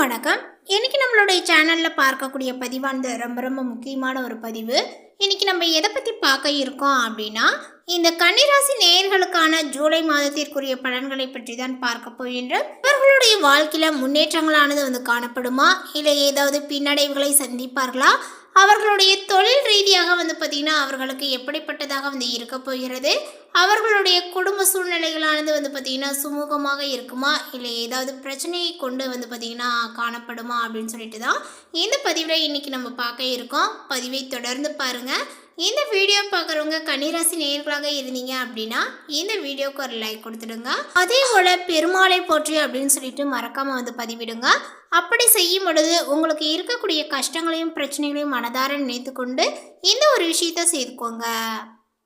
வணக்கம். இன்னைக்கு நம்மளுடைய சேனலில் பார்க்கக்கூடிய பதிவானது ரொம்ப ரொம்ப முக்கியமான ஒரு பதிவு. இன்னைக்கு நம்ம எதை பற்றி பார்க்க இருக்கோம் அப்படின்னா இந்த கன்னிராசி நேயர்களுக்கான ஜூலை மாதத்திற்குரிய பலன்களை பற்றி தான் பார்க்க போகின்றோம். இவர்களுடைய வாழ்க்கையில் முன்னேற்றங்களானது வந்து காணப்படுமா? இல்லை ஏதாவது பின்னடைவுகளை சந்திப்பார்களா? அவர்களுடைய தொழில் ரீதியாக வந்து பார்த்திங்கன்னா அவர்களுக்கு எப்படிப்பட்டதாக வந்து இருக்க போகிறது? அவர்களுடைய குடும்ப சூழ்நிலைகளானது வந்து பார்த்திங்கன்னா சுமூகமாக இருக்குமா? இல்லை ஏதாவது பிரச்சனையை கொண்டு வந்து பார்த்திங்கன்னா காணப்படுமா? அப்படின்னு சொல்லிட்டு தான் இந்த பதிவில் இன்றைக்கி நம்ம பார்க்க இருக்கோம். பதிவை தொடர்ந்து பாருங்கள் இந்த வீடியோ பார்க்குறவங்க கன்னிராசி நேர்களாக இருந்தீங்க அப்படின்னா இந்த வீடியோக்கு ஒரு லைக் கொடுத்துடுங்க. அதே போல் பெருமாளை போற்றி அப்படின்னு சொல்லிட்டு மறக்காமல் வந்து பதிவிடுங்க. அப்படி செய்யும் பொழுது உங்களுக்கு இருக்கக்கூடிய கஷ்டங்களையும் பிரச்சனைகளையும் மனதார நினைத்து கொண்டு இந்த ஒரு விஷயத்த செய்துக்கோங்க.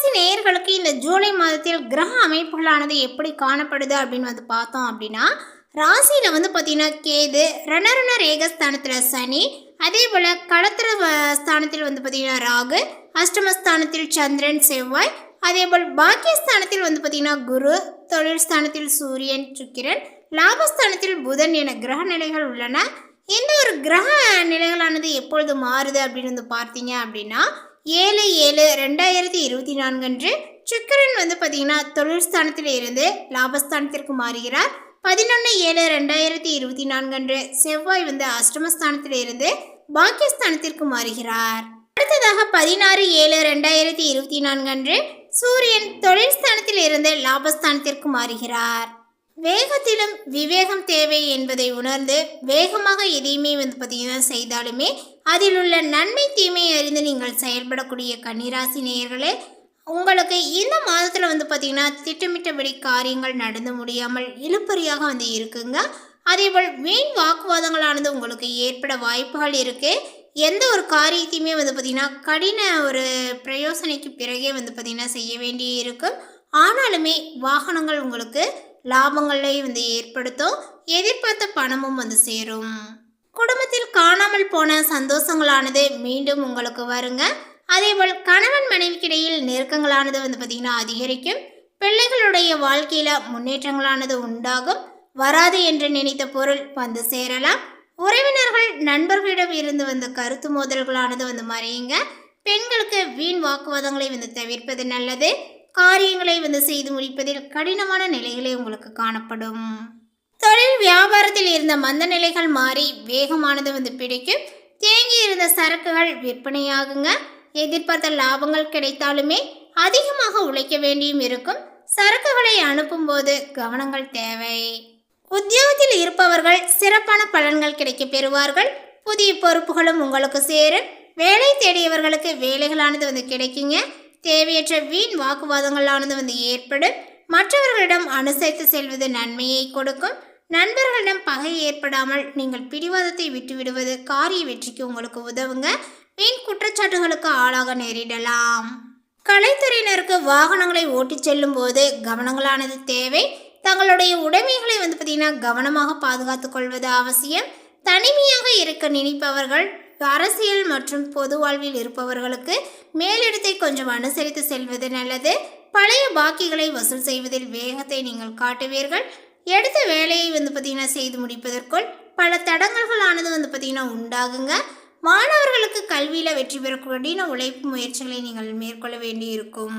ராசி நேயர்களுக்கு இந்த ஜூலை மாதத்தில் கிரக அமைப்புகளானது எப்படி காணப்படுது அப்படின்னு வந்து பார்த்தோம் அப்படின்னா ராசியில் வந்து பார்த்தீங்கன்னா கேது ரணரண ரேகஸ்தானத்தில் சனி அதே போல் களத்திர வ- ஸ்தானத்தில் வந்து பார்த்தீங்கன்னா ராகு அஷ்டமஸ்தானத்தில் சந்திரன் செவ்வாய் அதே போல் பாக்கியஸ்தானத்தில் வந்து பார்த்தீங்கன்னா குரு தொழில் ஸ்தானத்தில் சூரியன் சுக்கிரன் லாபஸ்தானத்தில் புதன் என கிரக நிலைகள் உள்ளன. இந்த ஒரு கிரக நிலைகளானது எப்பொழுது மாறுது அப்படின்னு வந்து பார்த்தீங்க அப்படின்னா ஏழு ஏழு ரெண்டாயிரத்தி இருபத்தி நான்கு அன்று சுக்கரன் வந்து பார்த்தீங்கன்னா தொழில் ஸ்தானத்தில் இருந்து லாபஸ்தானத்திற்கு மாறுகிறார். பதினொன்று ஏழு ரெண்டாயிரத்தி இருபத்தி நான்கு அன்று செவ்வாய் வந்து அஷ்டமஸ்தானத்தில் இருந்து பாக்கியஸ்தானத்திற்கு மாறுகிறார். அடுத்ததாக பதினாறு ஏழு ரெண்டாயிரத்தி இருபத்தி நான்கு அன்று சூரியன் தொழில் ஸ்தானத்தில் இருந்து லாபஸ்தானத்திற்கு மாறுகிறார். வேகத்திலும் விவேகம் தேவை என்பதை உணர்ந்து வேகமாக எதையுமே வந்து பார்த்தீங்கன்னா செய்தாலுமே அதில் உள்ள நன்மை தீமை அறிந்து நீங்கள் செயல்படக்கூடிய கன்னிராசி நேயர்களே உங்களுக்கு இந்த மாதத்தில் வந்து பார்த்தீங்கன்னா திட்டமிட்டபடி காரியங்கள் நடந்து முடியாமல் இழுப்பறியாக வந்து இருக்குங்க. அதேபோல் வீண் வாக்குவாதங்களானது உங்களுக்கு ஏற்பட வாய்ப்புகள் இருக்குது எந்த ஒரு காரியத்தையுமே வந்து பார்த்திங்கன்னா கடின ஒரு பிரயோசனைக்கு பிறகே வந்து பார்த்திங்கன்னா செய்ய வேண்டி இருக்கும் ஆனாலுமே வாகனங்கள் உங்களுக்கு லாபங்களையும் வந்து ஏற்படுத்தும். எதிர்பார்த்த பணமும் வந்து சேரும். குடும்பத்தில் காணாமல் போன சந்தோஷங்களானது மீண்டும் உங்களுக்கு வருங்க. அதேபோல் கணவன் மனைவிக்கிடையில் நெருக்கங்களானது வந்து பார்த்திங்கன்னா அதிகரிக்கும். பிள்ளைகளுடைய வாழ்க்கையில் முன்னேற்றங்களானது உண்டாகும். வராது என்று நினைத்த பொருள் வந்து சேரலாம். உறவினர்கள் நண்பர்களிடம் இருந்து வந்த கருத்து மோதல்களானது வந்து மறையுங்க. பெண்களுக்கு வீண் வாக்குவாதங்களை வந்து தவிர்ப்பது நல்லது. காரியங்களை வந்து செய்து முடிப்பதில் கடினமான நிலைகளே உங்களுக்கு காணப்படும். தொழில் வியாபாரத்தில் இருந்த மந்த நிலைகள் மாறி வேகமானது வந்து பிடிக்கும். தேங்கி இருந்த சரக்குகள் விற்பனையாகுங்க. எதிர்பார்த்த லாபங்கள் கிடைத்தாலுமே அதிகமாக உழைக்க வேண்டியும் இருக்கும். சரக்குகளை அனுப்பும்போது கவனங்கள் தேவை. உத்தியோகத்தில் இருப்பவர்கள் சிறப்பான பலன்கள் கிடைக்க பெறுவார்கள். புதிய பொறுப்புகளும் உங்களுக்கு சேரும். வேலை தேடியவர்களுக்கு வேலைகளானது வந்து கிடைக்குங்க. தேவையற்ற வீண் வாக்குவாதங்களானது வந்து ஏற்படும். மற்றவர்களிடம் அனுசரித்து செல்வது நன்மையை கொடுக்கும். நண்பர்களிடம் பகை ஏற்படாமல் நீங்கள் பிடிவாதத்தை விட்டுவிடுவது காரிய வெற்றிக்கு உங்களுக்கு உதவுங்க. வீண் குற்றச்சாட்டுகளுக்கு ஆளாக நேரிடலாம். கலைத்துறையினருக்கு வாகனங்களை ஓட்டிச் செல்லும் போது கவனங்களானது தேவை. தங்களுடைய உடைமைகளை வந்து பார்த்திங்கன்னா கவனமாக பாதுகாத்துக் கொள்வது அவசியம். தனிமையாக இருக்க நினைப்பவர்கள் அரசியல் மற்றும் பொது வாழ்வில் இருப்பவர்களுக்கு மேலிடத்தை கொஞ்சம் அனுசரித்து செல்வது நல்லது. பழைய பாக்கிகளை வசூல் செய்வதில் வேகத்தை நீங்கள் காட்டுவீர்கள். எடுத்த வேலையை வந்து பார்த்திங்கன்னா செய்து முடிப்பதற்குள் பல தடங்கல்களானது வந்து பார்த்திங்கன்னா உண்டாகுங்க. மாணவர்களுக்கு கல்வியில் வெற்றி பெறக்கூடிய உழைப்பு முயற்சிகளை நீங்கள் மேற்கொள்ள வேண்டியிருக்கும்.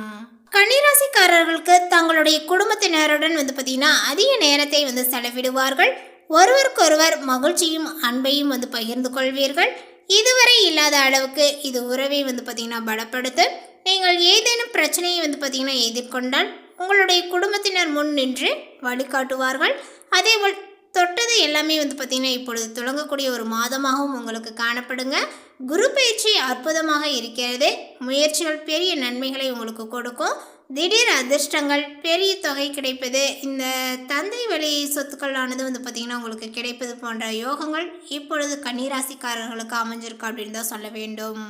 கன்னிராசிக்காரர்களுக்கு தங்களுடைய குடும்பத்தினருடன் வந்து பார்த்திங்கன்னா அதிக நேரத்தை வந்து செலவிடுவார்கள். ஒருவருக்கொருவர் மகிழ்ச்சியும் அன்பையும் வந்து பகிர்ந்து கொள்வீர்கள். இதுவரை இல்லாத அளவுக்கு இது உறவை வந்து பார்த்திங்கன்னா பலப்படுத்தும் நீங்கள் ஏதேனும் பிரச்சனையை வந்து பார்த்திங்கன்னா எதிர்கொண்டால் உங்களுடைய குடும்பத்தினர் முன் நின்று வழிகாட்டுவார்கள். அதேபோல் தொட்டது எல்லாமே வந்து பார்த்திங்கன்னா இப்பொழுது தொடங்கக்கூடிய ஒரு மாதமாகவும் உங்களுக்கு காணப்படுங்க. குரு பயிற்சி அற்புதமாக இருக்கிறது. முயற்சிகள் பெரிய நன்மைகளை உங்களுக்கு கொடுக்கும். திடீர் அதிர்ஷ்டங்கள் பெரிய தொகை கிடைப்பது இந்த தந்தை வழி சொத்துக்களானது வந்து பார்த்திங்கன்னா உங்களுக்கு கிடைப்பது போன்ற யோகங்கள் இப்பொழுது கன்னிராசிக்காரர்களுக்கு அமைஞ்சிருக்கு அப்படின்னு தான் சொல்ல வேண்டும்.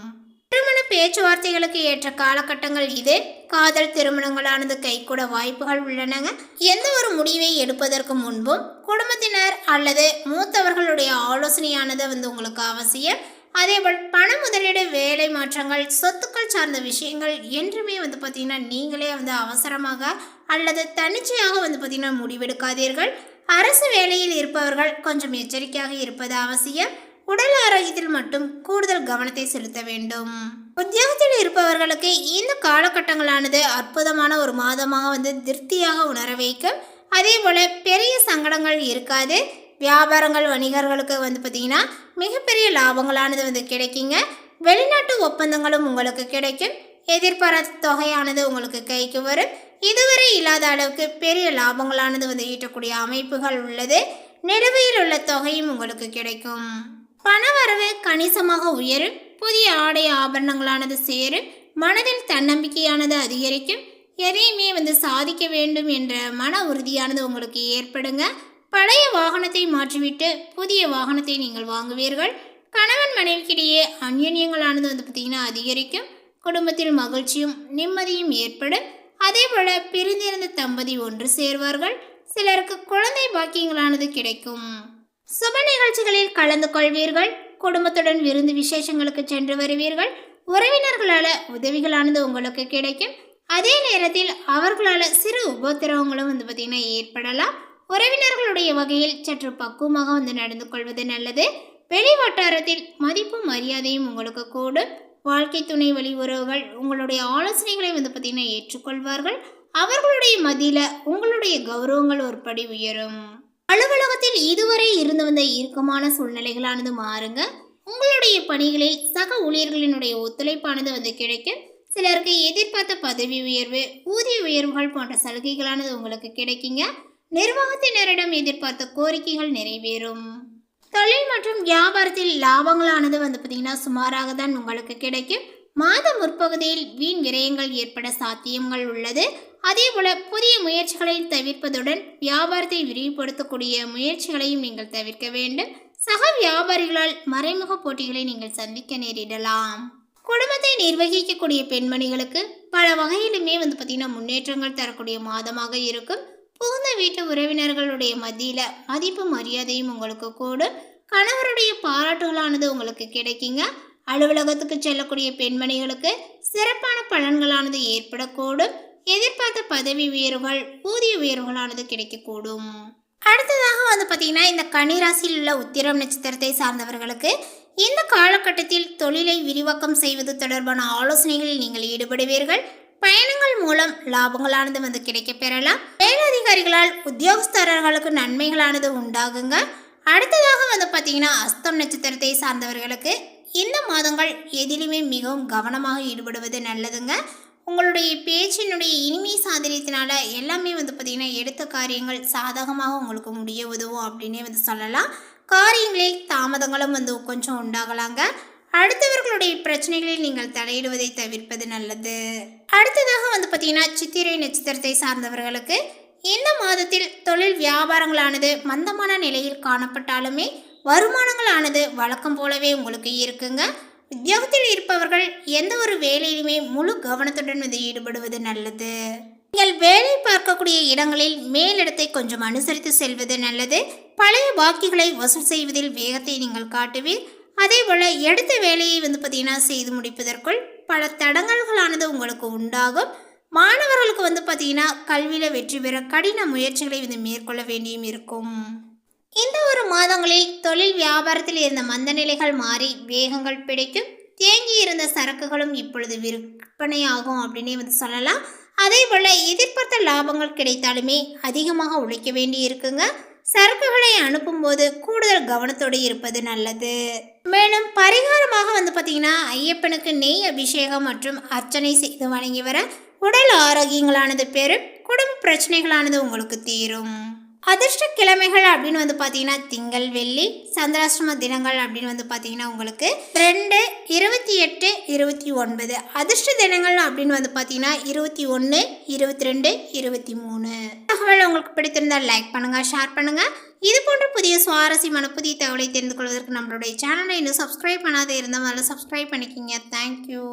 பேச்சுவார்த்தைகளுக்கு ஏற்ற காலகட்டங்கள் இது. காதல் திருமணங்களானது கைகூட வாய்ப்புகள் உள்ளனங்க. எந்த ஒரு முடிவை எடுப்பதற்கு முன்பும் குடும்பத்தினர் அல்லது மூத்தவர்களுடைய ஆலோசனையானது வந்து உங்களுக்கு அவசியம். அதேபோல் பண முதலீடு வேலை மாற்றங்கள் சொத்துக்கள் சார்ந்த விஷயங்கள் என்றுமே வந்து பார்த்திங்கன்னா நீங்களே வந்து அவசரமாக அல்லது தன்னிச்சையாக வந்து பார்த்திங்கன்னா முடிவெடுக்காதீர்கள். அரசு வேலையில் இருப்பவர்கள் கொஞ்சம் எச்சரிக்கையாக இருப்பது அவசியம். உடல் ஆரோக்கியத்தில் மட்டும் கூடுதல் கவனத்தை செலுத்த வேண்டும். உத்தியோகத்தில் இருப்பவர்களுக்கு இந்த காலகட்டங்களானது அற்புதமான ஒரு மாதமாக வந்து திருப்தியாக உணர வைக்கும். அதே போல் பெரிய சங்கடங்கள் இருக்காது. வியாபாரங்கள் வணிகர்களுக்கு வந்து பார்த்திங்கன்னா மிகப்பெரிய லாபங்களானது வந்து கிடைக்குங்க. வெளிநாட்டு ஒப்பந்தங்களும் உங்களுக்கு கிடைக்கும். எதிர்பாராத தொகையானது உங்களுக்கு கைக்கு வரும். இதுவரை இல்லாத அளவுக்கு பெரிய லாபங்களானது வந்து ஈட்டக்கூடிய அமைப்புகள் உள்ளது. நிலுவையில் உள்ள தொகையும் உங்களுக்கு கிடைக்கும். பணவரவு கணிசமாக உயரும் புதிய ஆடை ஆபரணங்களானது சேரும் மனதில் தன்னம்பிக்கையானது அதிகரிக்கும். எதையுமே வந்து சாதிக்க வேண்டும் என்ற மன உறுதியானது உங்களுக்கு ஏற்படுங்க. பழைய வாகனத்தை மாற்றிவிட்டு புதிய வாகனத்தை நீங்கள் வாங்குவீர்கள். கணவன் மனைவிக்கிடையே அந்யன்யங்களானது வந்து பார்த்திங்கன்னா அதிகரிக்கும். குடும்பத்தில் மகிழ்ச்சியும் நிம்மதியும் ஏற்படும். அதே போல பிரிந்திருந்த தம்பதி ஒன்று சேர்வார்கள். சிலருக்கு குழந்தை பாக்கியங்களானது கிடைக்கும். சுப நிகழ்ச்சிகளில் கலந்து கொள்வீர்கள். குடும்பத்துடன் விருந்து விசேஷங்களுக்கு சென்று வருவீர்கள். உறவினர்களால் உதவிகளானது உங்களுக்கு கிடைக்கும். அதே நேரத்தில் அவர்களால் சிறு உபத்திரவங்களும் வந்து பார்த்திங்கன்னா ஏற்படலாம். உறவினர்களுடைய வகையில் சற்று பக்குவமாக வந்து நடந்து கொள்வது நல்லது. வெளி வட்டாரத்தில் மதிப்பும் மரியாதையும் உங்களுக்கு கூடும். வாழ்க்கை துணை வழி உறவுகள் உங்களுடைய ஆலோசனைகளை வந்து பார்த்திங்கன்னா ஏற்றுக்கொள்வார்கள். அவர்களுடைய மத்தியில் உங்களுடைய கௌரவங்கள் ஒரு படி உயரும். அலுவலகத்தில் இதுவரை இருந்து வந்த இறுக்கமான சூழ்நிலைகளானது மாறுங்க. உங்களுடைய பணிகளில் சக ஊழியர்களினுடைய ஒத்துழைப்பானது வந்து கிடைக்கும் சிலருக்கு எதிர்பார்த்த பதவி உயர்வு ஊதிய உயர்வுகள் போன்ற சலுகைகளானது உங்களுக்கு கிடைக்குங்க. நிர்வாகத்தினரிடம் எதிர்பார்த்த கோரிக்கைகள் நிறைவேறும். தொழில் மற்றும் வியாபாரத்தில் லாபங்களானது வந்து பார்த்திங்கன்னா சுமாராக தான் உங்களுக்கு கிடைக்கும். மாத முற்பகுதியில் வீண் விரயங்கள் ஏற்பட சாத்தியங்கள் உள்ளது. அதேபோல புதிய முயற்சிகளை தவிர்ப்பதுடன் வியாபாரத்தை விரிவுபடுத்தக்கூடிய முயற்சிகளையும் நீங்கள் தவிர்க்க வேண்டும். சக வியாபாரிகளால் மறைமுக போட்டிகளை நீங்கள் சந்திக்க நேரிடலாம். குடும்பத்தை நிர்வகிக்கக்கூடிய பெண்மணிகளுக்கு பல வகையிலுமே வந்து பார்த்திங்கன்னா முன்னேற்றங்கள் தரக்கூடிய மாதமாக இருக்கும். புகுந்த வீட்டு உறவினர்களுடைய மத்தியில் மதிப்பு மரியாதையும் உங்களுக்கு கூடும். கணவருடைய பாராட்டுகளானது உங்களுக்கு கிடைக்குங்க. அலுவலகத்துக்கு செல்லக்கூடிய பெண்மணிகளுக்கு சிறப்பான பலன்களானது ஏற்படக்கூடும். எதிர்பார்த்த பதவி உயர்வுகள் ஊதிய உயர்வுகளானது கிடைக்கக்கூடும். அடுத்ததாக வந்து பார்த்தீங்கன்னா இந்த கன்னிராசியில் உள்ள உத்திரம் நட்சத்திரத்தை சார்ந்தவர்களுக்கு இந்த காலகட்டத்தில் தொழிலை விரிவாக்கம் செய்வது தொடர்பான ஆலோசனைகளில் நீங்கள் ஈடுபடுவீர்கள். பயணங்கள் மூலம் லாபங்களானது வந்து கிடைக்க பெறலாம். மேலதிகாரிகளால் உத்தியோகஸ்தரர்களுக்கு நன்மைகளானது உண்டாகுங்க. அடுத்ததாக வந்து பார்த்தீங்கன்னா அஸ்தம் நட்சத்திரத்தை சார்ந்தவர்களுக்கு இந்த மாதங்கள் எதிலுமே மிகவும் கவனமாக ஈடுபடுவது நல்லதுங்க. உங்களுடைய பேச்சினுடைய இனிமை சாதனத்தினால எல்லாமே வந்து பார்த்திங்கன்னா எடுத்த காரியங்கள் சாதகமாக உங்களுக்கு முடிய உதவும் அப்படின்னே வந்து சொல்லலாம். காரியங்களில் தாமதங்களும் வந்து கொஞ்சம் உண்டாகலாங்க. அடுத்தவர்களுடைய பிரச்சனைகளில் நீங்கள் தலையிடுவதை தவிர்ப்பது நல்லது. அடுத்ததாக வந்து பார்த்தீங்கன்னா சித்திரை நட்சத்திரத்தை சார்ந்தவர்களுக்கு இந்த மாதத்தில் தொழில் வியாபாரங்களானது மந்தமான நிலையில் காணப்பட்டாலுமே வருமானங்களானது வழக்கம் போலவே உங்களுக்கு இருக்குங்க. உத்தியோகத்தில் இருப்பவர்கள் எந்த ஒரு வேலையிலுமே முழு கவனத்துடன் வந்து ஈடுபடுவது நல்லது. நீங்கள் வேலை பார்க்கக்கூடிய இடங்களில் மேலிடத்தை கொஞ்சம் அனுசரித்து செல்வது நல்லது. பழைய பாக்கிகளை வசூல் செய்வதில் வேகத்தை நீங்கள் காட்டுவீர். அதே போல் எடுத்த வேலையை வந்து பார்த்தீங்கன்னா செய்து முடிப்பதற்குள் பல தடங்கல்களானது உங்களுக்கு உண்டாகும். மாணவர்களுக்கு வந்து பார்த்தீங்கன்னா கல்வியில் வெற்றி பெற கடின முயற்சிகளை வந்து மேற்கொள்ள வேண்டியும் இருக்கும். இந்த ஒரு மாதங்களில் தொழில் வியாபாரத்தில் இருந்த மந்த நிலைகள் மாறி வேகங்கள் பிடிக்கும். தேங்கி இருந்த சரக்குகளும் இப்பொழுது விற்பனையாகும் அப்படின்னே வந்து சொல்லலாம். அதே போல் எதிர்பார்த்த லாபங்கள் கிடைத்தாலுமே அதிகமாக உழைக்க வேண்டி இருக்குங்க. சரக்குகளை அனுப்பும்போது கூடுதல் கவனத்தோடு இருப்பது நல்லது. மேலும் பரிகாரமாக வந்து பார்த்தீங்கன்னா ஐயப்பனுக்கு நெய் அபிஷேகம் மற்றும் அர்ச்சனை செய்து வழங்கி வர உடல் ஆரோக்கியங்களானது பெறும் குடும்ப பிரச்சனைகளானது உங்களுக்கு தீரும். அதிர்ஷ்ட கிழமைகள் அப்படின்னு வந்து பார்த்தீங்கன்னா திங்கள் வெள்ளி சந்திராஷ்டம தினங்கள் அப்படின்னு வந்து பார்த்தீங்கன்னா உங்களுக்கு ரெண்டு இருபத்தி எட்டு இருபத்தி ஒன்பது அதிர்ஷ்ட தினங்கள் அப்படின்னு வந்து பார்த்தீங்கன்னா இருபத்தி ஒன்று இருபத்தி ரெண்டு இருபத்தி மூணு. தகவல் உங்களுக்கு பிடித்திருந்தால் லைக் பண்ணுங்கள் ஷேர் பண்ணுங்கள் இது போன்ற புதிய சுவாரஸ்யமான புதிய தகவலை தெரிந்து கொள்வதற்கு நம்மளுடைய சேனலை இன்னும் சப்ஸ்கிரைப் பண்ணாத இருந்தால் முதல்ல சப்ஸ்கிரைப் பண்ணிக்கிங்க தேங்க்யூ